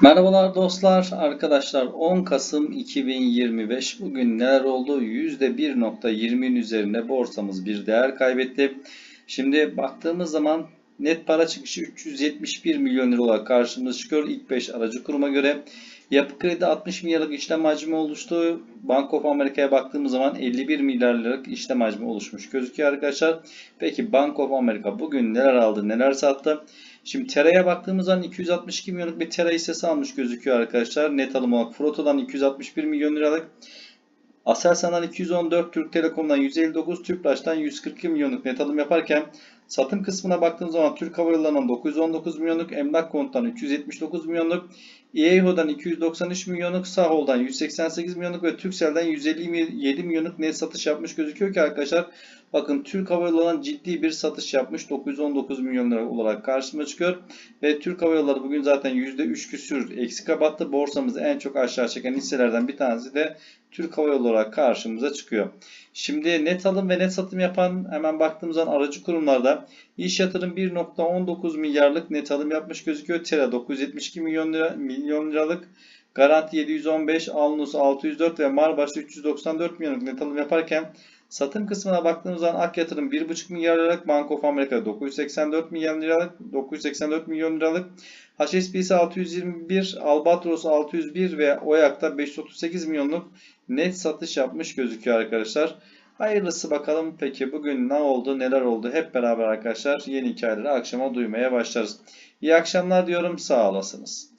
Merhabalar dostlar, arkadaşlar 10 Kasım 2025 bugün neler oldu? %1.20'nin üzerinde borsamız bir değer kaybetti. Şimdi baktığımız zaman net para çıkışı 371 milyon lira olarak karşımıza çıkıyor. İlk 5 aracı kuruma göre yapı kredi 60 milyarlık işlem hacmi oluştu. Bank of America'ya baktığımız zaman 51 milyar liralık işlem hacmi oluşmuş gözüküyor arkadaşlar. Peki Bank of America bugün neler aldı neler sattı? Şimdi TERA'ya baktığımız zaman 262 milyonluk bir TERA hissesi almış gözüküyor arkadaşlar. Net alım olarak Froto'dan 261 milyon liralık. Aselsan'dan 214, Türk Telekom'dan 159, Tüpraş'tan 142 milyonluk net alım yaparken satım kısmına baktığımız zaman Türk Hava Yolları'ndan 919 milyonluk, Emlak Kont'tan 379 milyonluk, EAHO'dan 293 milyonluk, Sahol'dan 188 milyonluk ve Turkcell'den 157 milyonluk net satış yapmış gözüküyor ki arkadaşlar bakın Türk Hava Yolları'ndan ciddi bir satış yapmış 919 milyon lira olarak karşıma çıkıyor ve Türk Hava Yolları bugün zaten %3 küsür eksik kapattı. Borsamızı en çok aşağı çeken hisselerden bir tanesi de Türk Hava Yolları karşımıza çıkıyor. Şimdi net alım ve net satım yapan hemen baktığımız zaman aracı kurumlarda İş Yatırım 1.19 milyarlık net alım yapmış gözüküyor. Tera 972 milyon lira milyon liralık Garanti 715, Alnus 604 ve Marbaş 394 milyonluk net alım yaparken satım kısmına baktığımız zaman Ak Yatırım 1.5 milyar liralık, Bank of America 984 milyon liralık, 984 milyon liralık, HSBC 621, Albatros 601 ve Oyak'ta 538 milyonluk net satış yapmış gözüküyor arkadaşlar. Hayırlısı bakalım peki bugün ne oldu neler oldu hep beraber arkadaşlar yeni hikayeleri akşama duymaya başlarız. İyi akşamlar diyorum sağ olasınız.